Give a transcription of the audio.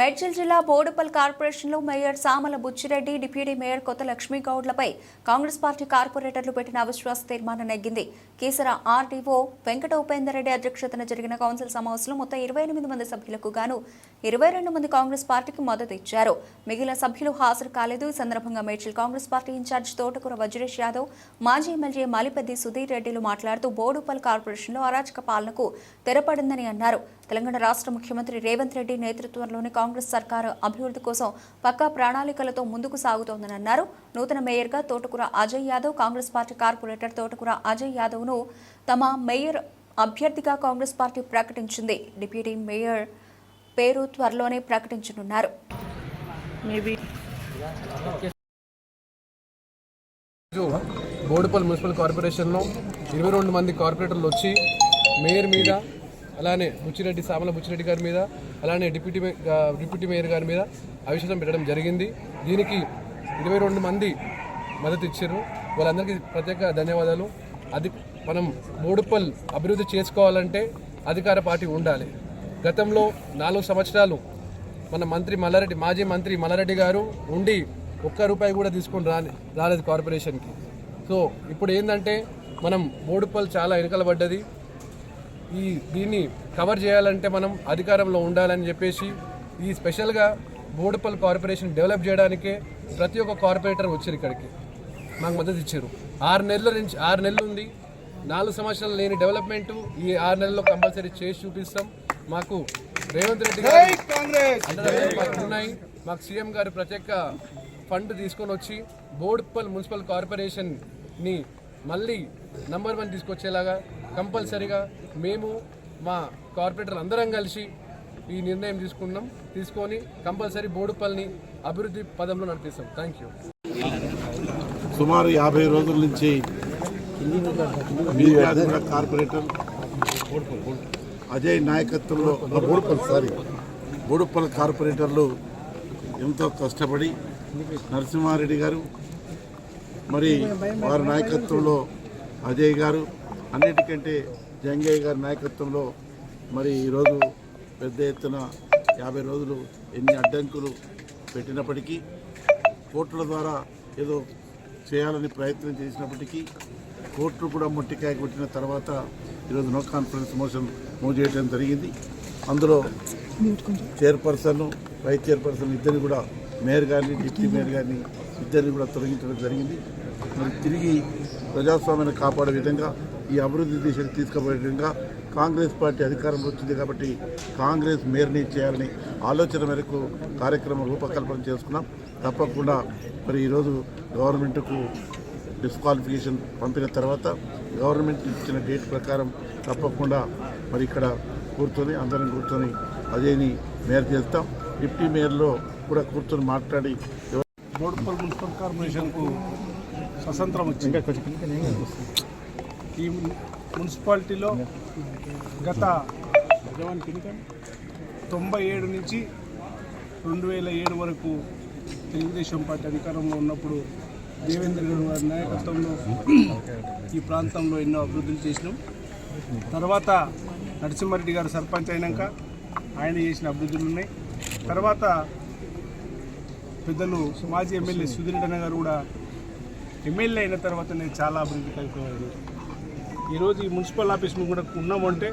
మేడ్చల్ జిల్లా బోడుపల్ కార్పొరేషన్లో mayor Samala Buchireddy deputy mayor Kotha Lakshmi గౌడ్లపై Congress party కార్పొరేటర్లు పెట్టిన అవిశ్వాస తీర్మానం నెగ్గింది. కేసర ఆర్డీఓ వెంకట ఉపేందర్ రెడ్డి అధ్యక్షతన జరిగిన కౌన్సిల్ సమావేశంలో మొత్తం ఇరవై ఎనిమిది మంది సభ్యులకు గాను ఇరవై రెండు మంది కాంగ్రెస్ పార్టీకి మద్దతు ఇచ్చారు. మిగిలిన సభ్యులు హాజరు కాలేదు. ఈ సందర్భంగా మేడ్చల్ కాంగ్రెస్ పార్టీ ఇన్ఛార్జ్ తోటకూర వజ్రేష్ యాదవ్ మాజీ ఎమ్మెల్యే మాలిపెద్ది సుధీర్ రెడ్డిలు మాట్లాడుతూ బోడుపల్ కార్పొరేషన్లో అరాచక పాలనకు తెరపడిందని అన్నారు. తెలంగాణ రాష్ట్ర ముఖ్యమంత్రి రేవంత్ రెడ్డి నేతృత్వంలోని కాంగ్రెస్ సర్కారు అభివృద్ధి కోసం పక్కా ప్రణాళికలతో ముందుకు సాగుతోందని అన్నారు. నూతన మేయర్గా తోటకూర అజయ్ యాదవ్ కాంగ్రెస్ పార్టీ కార్పొరేటర్ తోటకూర అజయ్ యాదవ్ను తమ మేయర్ అభ్యర్థిగా కాంగ్రెస్ పార్టీ ప్రకటించింది. డిప్యూటీ మేయర్ పేరు త్వరలోనే ప్రకటించనున్నారు. మేబీ రోజు బోడుపల్ మున్సిపల్ కార్పొరేషన్లో ఇరవై రెండు మంది కార్పొరేటర్లు వచ్చి మేయర్ మీద అలానే బుచ్చిరెడ్డి సామల బుచ్చిరెడ్డి గారి మీద అలానే డిప్యూటీ డిప్యూటీ మేయర్ గారి మీద అవిశ్వాసం పెట్టడం జరిగింది. దీనికి ఇరవై రెండు మంది మద్దతు ఇచ్చారు. వాళ్ళందరికీ ప్రత్యేక ధన్యవాదాలు. అది మనం బోడుపల్ అభివృద్ధి చేసుకోవాలంటే అధికార పార్టీ ఉండాలి. గతంలో నాలుగు సంవత్సరాలు మన మంత్రి మల్లారెడ్డి మాజీ మంత్రి మల్లారెడ్డి గారు ఉండి ఒక్క రూపాయి కూడా తీసుకొని రాని రాలేదు కార్పొరేషన్కి. సో ఇప్పుడు ఏంటంటే మనం బోడుపల్ చాలా వెనుకల పడ్డది. ఈ దీన్ని కవర్ చేయాలంటే మనం అధికారంలో ఉండాలని చెప్పేసి ఈ స్పెషల్గా బోడుపల్ కార్పొరేషన్ డెవలప్ చేయడానికే ప్రతి ఒక్క కార్పొరేటర్ వచ్చారు ఇక్కడికి. మాకు మద్దతు ఇచ్చారు. ఆరు నెలల నుంచి ఆరు నెలలు ఉంది. నాలుగు సంవత్సరాలు లేని డెవలప్మెంట్ ఈ ఆరు నెలల్లో కంపల్సరీ చేసి చూపిస్తాం. మాకు రేవంత్ రెడ్డి గారు ఉన్నాయి. మాకు సీఎం గారు ప్రత్యేక ఫండ్ తీసుకొని వచ్చి బోడుపల్ మున్సిపల్ కార్పొరేషన్ని మళ్ళీ నంబర్ వన్ తీసుకొచ్చేలాగా కంపల్సరీగా మేము మా కార్పొరేటర్లు అందరం కలిసి ఈ నిర్ణయం తీసుకున్నాం తీసుకొని కంపల్సరీ బోడుపల్ని అభివృద్ధి పదంలో నడిపిస్తాం. థ్యాంక్ యూ సుమారు యాభై రోజుల నుంచి కార్పొరేటర్ అజయ్ నాయకత్వంలో బోడుపల్లి బోడుపల్ సారీ బోడుపల్ కార్పొరేటర్లు ఎంతో కష్టపడి నరసింహారెడ్డి గారు మరి వారి నాయకత్వంలో అజయ్ గారు అన్నిటికంటే జంగయ్య గారి నాయకత్వంలో మరి ఈరోజు పెద్ద ఎత్తున యాభై రోజులు ఎన్ని అడ్డంకులు పెట్టినప్పటికీ కోర్టుల ద్వారా ఏదో చేయాలని ప్రయత్నం చేసినప్పటికీ కోర్టులు కూడా మొట్టికాయ కొట్టిన తర్వాత ఈరోజు నో కాన్ఫిడెన్స్ మోషన్ మూవ్ చేయడం జరిగింది. అందులో చైర్పర్సన్ వైస్ చైర్పర్సన్ ఇద్దరిని కూడా మేయర్ గారిని డిప్యూటీ మేయర్ గారిని ఇద్దరిని కూడా తొలగించడం జరిగింది. మరి తిరిగి ప్రజాస్వామ్యాన్ని కాపాడే విధంగా ఈ అభివృద్ధి దిశకు తీసుకుపోయే విధంగా కాంగ్రెస్ పార్టీ అధికారంలో వచ్చింది కాబట్టి కాంగ్రెస్ మేయర్ని చేయాలని ఆలోచన మేరకు కార్యక్రమం రూపకల్పన చేసుకున్నాం. తప్పకుండా మరి ఈరోజు గవర్నమెంట్కు డిస్క్వాలిఫికేషన్ పంపిన తర్వాత గవర్నమెంట్ ఇచ్చిన డేట్ ప్రకారం తప్పకుండా మరి ఇక్కడ కూర్చొని అందరం కూర్చొని అదేని మేయర్ చేస్తాం. డిప్యూటీ మేయర్లో కూడా కూర్చొని మాట్లాడి బోడుపల్ మున్సిపల్ కార్పొరేషన్కు స్వతంత్రం వచ్చింది. ఈ మున్సిపాలిటీలో గత తొంభై ఏడు నుంచి రెండు వేల ఏడు వరకు తెలుగుదేశం పార్టీ అధికారంలో ఉన్నప్పుడు దేవేంద్ర గౌడ్ గారి నాయకత్వంలో ఈ ప్రాంతంలో ఎన్నో అభివృద్ధులు చేసినాం. తర్వాత నరసింహారెడ్డి గారు సర్పంచ్ అయినాక ఆయన చేసిన అభివృద్ధులు ఉన్నాయి. తర్వాత పెద్దలు మాజీ ఎమ్మెల్యే సుధీర్ గారు కూడా ఎమ్మెల్యే అయిన తర్వాత నేను చాలా అభివృద్ధి కలిగిపోయాను ఈరోజు ఈ మున్సిపల్ ఆఫీస్ కూడా ఉన్నామంటే